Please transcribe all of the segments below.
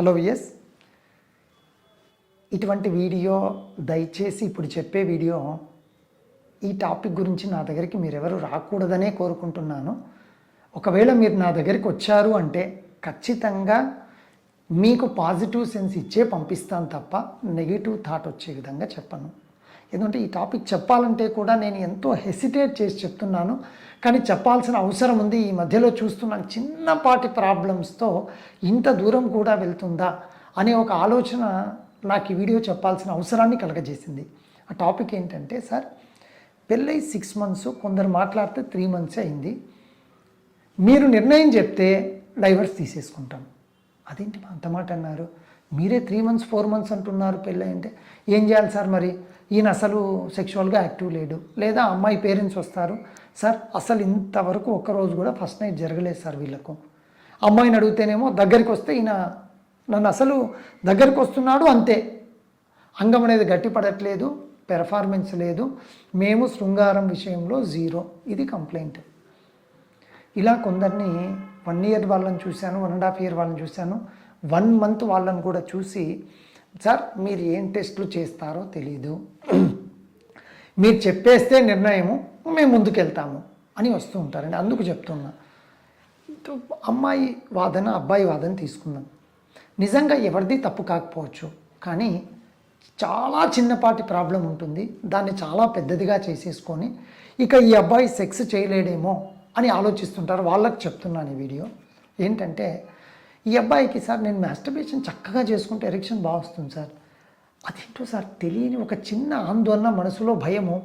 Hello VS. ఇటువంటి video దయచేసి ఇప్పుడు చెప్పే వీడియో ఈ టాపిక్ గురించి నా దగ్గరికి మీరెవరు రాకూడదనే కోరుకుంటున్నాను. ఒకవేళ మీరు నా దగ్గరికి వచ్చారు అంటే ఖచ్చితంగా మీకు పాజిటివ్ సెన్స్ ఇచ్చే పంపిస్తాను తప్ప నెగిటివ్ థాట్ వచ్చే విధంగా చెప్పను. ఎందుకంటే ఈ టాపిక్ చెప్పాలంటే కూడా నేను ఎంతో హెసిటేట్ చేసి చెప్తున్నాను. కానీ చెప్పాల్సిన అవసరం ఉంది. ఈ మధ్యలో చూస్తున్నాను చిన్నపాటి ప్రాబ్లమ్స్తో ఇంత దూరం కూడా వెళ్తుందా అనే ఒక ఆలోచన నాకు ఈ వీడియో చెప్పాల్సిన అవసరాన్ని కలగజేసింది. ఆ టాపిక్ ఏంటంటే సార్ పెళ్ళై సిక్స్ మంత్స్ కొందరు మాట్లాడితే త్రీ మంత్స్ అయింది. మీరు నిర్ణయం చెప్తే డైవర్స్ తీసేసుకుంటాం. అదేంటి అంత మాట అన్నారు? మీరే త్రీ మంత్స్ ఫోర్ మంత్స్ అంటున్నారు పెళ్ళి అంటే ఏం చేయాలి సార్ మరి? ఈయన అసలు సెక్షువల్గా యాక్టివ్ లేడు. లేదా అమ్మాయి పేరెంట్స్ వస్తారు. సార్ అసలు ఇంతవరకు ఒక్కరోజు కూడా ఫస్ట్ నైట్ జరగలేదు సార్ వీళ్ళకు. అమ్మాయిని అడిగితేనేమో దగ్గరికి వస్తే ఈయన నన్ను అసలు దగ్గరికి వస్తున్నాడు అంతే. అంగం అనేది గట్టిపడట్లేదు పెర్ఫార్మెన్స్ లేదు. మేము శృంగారం విషయంలో జీరో ఇది కంప్లైంట్ ఇలా కొందరిని వన్ ఇయర్ వాళ్ళని చూశాను వన్ అండ్ హాఫ్ ఇయర్ వాళ్ళని చూశాను. వన్ మంత్ వాళ్ళని కూడా చూసి సార్ మీరు ఏం టెస్ట్లు చేస్తారో తెలీదు. మీరు చెప్పేస్తే నిర్ణయము మేము ముందుకెళ్తాము. అని వస్తూ ఉంటారండి. అందుకు చెప్తున్నా. అమ్మాయి వాదన అబ్బాయి వాదన తీసుకుందాం. నిజంగా ఎవరిది తప్పు కాకపోవచ్చు కానీ చాలా చిన్నపాటి ప్రాబ్లం ఉంటుంది. దాన్ని చాలా పెద్దదిగా చేసేసుకొని ఇక ఈ అబ్బాయి సెక్స్ చేయలేడేమో అని ఆలోచిస్తుంటారు. వాళ్ళకి చెప్తున్నాను ఈ వీడియో. ఏంటంటే ఈ అబ్బాయికి సార్ నేను మాస్టర్బేషన్ చక్కగా చేసుకుంటే ఎరెక్షన్ బాగా వస్తుంది సార్. అదేంటో సార్ తెలియని ఒక చిన్న ఆందోళన మనసులో భయము.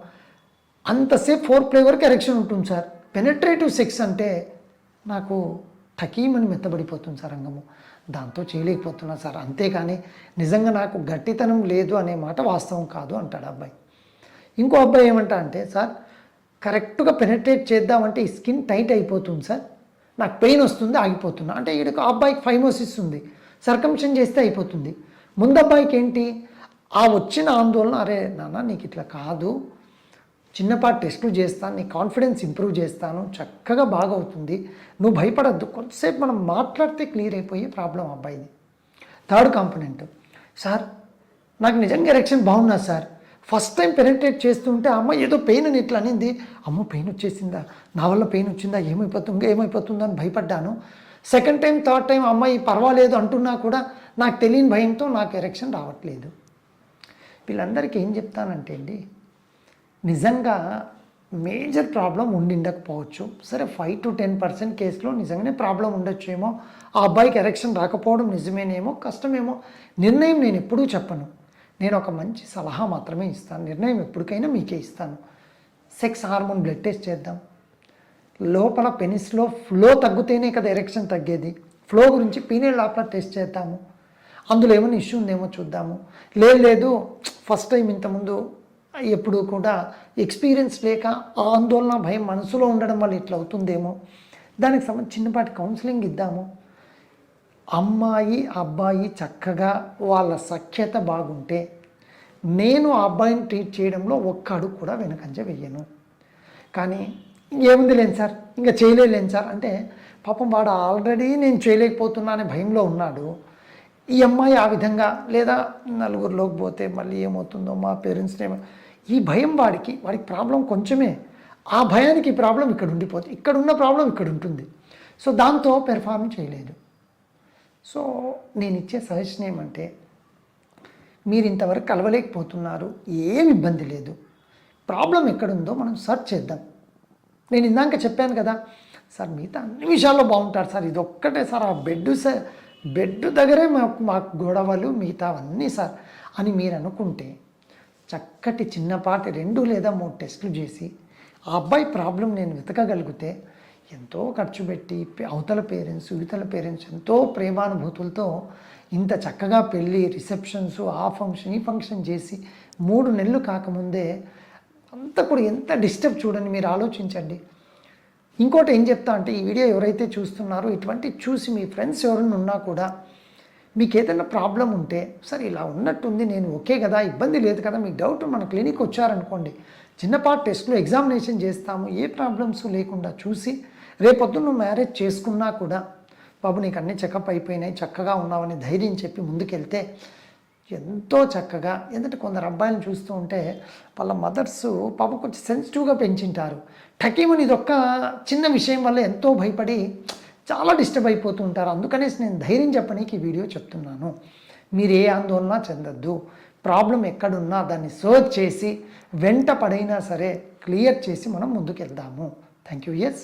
అంతసేపు ఫోర్ ప్లే వరకు ఎరెక్షన్ ఉంటుంది సార్. పెనట్రేటివ్ సెక్స్ అంటే నాకు టకీమని మెత్తబడిపోతుంది సార్ అంగము. దాంతో చేయలేకపోతున్నా సార్. అంతేకాని నిజంగా నాకు గట్టితనం లేదు అనే మాట వాస్తవం కాదు అంటాడు అబ్బాయి. ఇంకో అబ్బాయి ఏమంటా అంటే సార్ కరెక్ట్గా పెనట్రేట్ చేద్దామంటే ఈ స్కిన్ టైట్ అయిపోతుంది సార్. నాకు పెయిన్ వస్తుంది ఆగిపోతున్నా. అంటే ఈడకు ఆ అబ్బాయికి ఫైమోసిస్ ఉంది. సర్కంషన్ చేస్తే అయిపోతుంది. ముందు అబ్బాయికి ఏంటి? ఆ వచ్చిన ఆందోళన అరే నాన్న నీకు ఇట్లా కాదు. చిన్నపాటి టెస్టులు చేస్తాను నీ కాన్ఫిడెన్స్ ఇంప్రూవ్ చేస్తాను చక్కగా బాగా అవుతుంది నువ్వు భయపడద్దు. కొంతసేపు మనం మాట్లాడితే క్లియర్ అయిపోయే ప్రాబ్లం అబ్బాయిది. Third component. సార్ నాకు నిజంగా ఎరెక్షన్ బాగున్నా సార్. ఫస్ట్ టైం పెనట్రేట్ చేస్తుంటే అమ్మ ఏదో పెయిన్ అని ఇట్లా అనింది. అమ్మ పెయిన్ వచ్చేసిందా? నా వల్ల పెయిన్ వచ్చిందా? ఏమైపోతుందో ఏమైపోతుందో అని భయపడ్డాను. సెకండ్ టైం థర్డ్ టైం అమ్మాయి పర్వాలేదు అంటున్నా కూడా నాకు తెలియని భయంతో నాకు ఎరెక్షన్ రావట్లేదు. వీళ్ళందరికీ ఏం చెప్తానంటే అండి నిజంగా మేజర్ ప్రాబ్లం ఉండిండకపోవచ్చు. సరే ఫైవ్ టు టెన్ పర్సెంట్ కేసులో నిజంగానే ప్రాబ్లం ఉండొచ్చేమో. ఆ అబ్బాయికి ఎరెక్షన్ రాకపోవడం నిజమేనేమో కష్టమేమో. నిర్ణయం నేను ఎప్పుడూ చెప్పను. నేను ఒక మంచి సలహా మాత్రమే ఇస్తాను. నిర్ణయం ఎప్పటికైనా మీకే ఇస్తాను. సెక్స్ హార్మోన్ బ్లడ్ టెస్ట్ చేద్దాం. లోపల పెనిస్లో ఫ్లో తగ్గితేనే కదా ఎరెక్షన్ తగ్గేది. ఫ్లో గురించి పీనియల్ లోపల టెస్ట్ చేద్దాము. అందులో ఏమైనా ఇష్యూ ఉందేమో చూద్దాము. లేదు లేదు ఫస్ట్ టైం ఇంతకుముందు ఎప్పుడు కూడా ఎక్స్పీరియన్స్ లేక ఆందోళన భయం మనసులో ఉండడం వల్ల ఇట్లా అవుతుందేమో. దానికి సంబంధించి చిన్నపాటి కౌన్సిలింగ్ ఇద్దాము. అమ్మాయి అబ్బాయి చక్కగా వాళ్ళ సఖ్యత బాగుంటే నేను ఆ అబ్బాయిని ట్రీట్ చేయడంలో ఒక్క అడుగు కూడా వెనకంజ వెయ్యను. కానీ ఏముంది లేని సార్? ఇంకా చేయలేలేను సార్? అంటే పాపం వాడు ఆల్రెడీ నేను చేయలేకపోతున్నా అనే భయంలో ఉన్నాడు. ఈ అమ్మాయి ఆ విధంగా లేదా నలుగురిలోకి పోతే మళ్ళీ ఏమవుతుందో మా పేరెంట్స్ని ఏమో ఈ భయం వాడికి వాడికి ప్రాబ్లం కొంచెమే. ఆ భయానికి ఈ ప్రాబ్లం ఇక్కడ ఉండిపోతుంది. ఇక్కడ ఉన్న ప్రాబ్లం ఇక్కడ ఉంటుంది. సో దాంతో పెర్ఫార్మ్ చేయలేదు. సో నేను ఇచ్చే సజెషన్ ఏమంటే మీరు ఇంతవరకు కలవలేకపోతున్నారు ఏం ఇబ్బంది లేదు. ప్రాబ్లం ఎక్కడుందో మనం సర్చ్ చేద్దాం. నేను ఇందాక చెప్పాను కదా సార్ మిగతా అన్ని విషయాల్లో బాగుంటారు సార్ ఇది ఒక్కటే సార్ ఆ బెడ్ సార్ బెడ్ దగ్గరే మాకు మాకు గొడవలు మిగతా అన్నీ సార్ అని మీరు అనుకుంటే చక్కటి చిన్నపాటి రెండు లేదా మూడు టెస్టులు చేసి ఆ అబ్బాయి ప్రాబ్లం నేను వెతకగలిగితే ఎంతో ఖర్చు పెట్టి అవతల పేరెంట్స్ ఇవతల పేరెంట్స్ ఎంతో ప్రేమానుభూతులతో ఇంత చక్కగా పెళ్ళి రిసెప్షన్స్ ఆ ఫంక్షన్ ఈ ఫంక్షన్ చేసి మూడు నెలలు కాకముందే అంతా కూడా ఎంత డిస్టర్బ్ చూడండి మీరు ఆలోచించండి. ఇంకోటి ఏం చెప్తా అంటే ఈ వీడియో ఎవరైతే చూస్తున్నారో ఇటువంటి చూసి మీ ఫ్రెండ్స్ ఎవరైనా ఉన్నా కూడా మీకు ఏదైనా ప్రాబ్లం ఉంటే సరే ఇలా ఉన్నట్టుంది నేను ఓకే కదా ఇబ్బంది లేదు కదా మీకు డౌట్ మన క్లినిక్ వచ్చారనుకోండి చిన్నపాటి టెస్ట్లో ఎగ్జామినేషన్ చేస్తాము. ఏ ప్రాబ్లమ్స్ లేకుండా చూసి రేపొద్దు నువ్వు మ్యారేజ్ చేసుకున్నా కూడా బాబు నీకు అన్నీ చెకప్ అయిపోయినాయి చక్కగా ఉన్నావని ధైర్యం చెప్పి ముందుకెళ్తే ఎంతో చక్కగా ఎందుకంటే కొందరు అబ్బాయిలను చూస్తూ ఉంటే వాళ్ళ మదర్స్ పాప కొంచెం సెన్సిటివ్గా పెంచింటారు. టకీమని ఇది చిన్న విషయం వల్ల ఎంతో భయపడి చాలా డిస్టర్బ్ అయిపోతూ ఉంటారు. అందుకనేసి నేను ధైర్యం చెప్పనీకి ఈ వీడియో చెప్తున్నాను. మీరు ఏ ఆందోళన చెందొద్దు. ప్రాబ్లం ఎక్కడున్నా దాన్ని సర్చ్ చేసి వెంట పడైనా సరే క్లియర్ చేసి మనం ముందుకెళ్దాము. Thank you yes?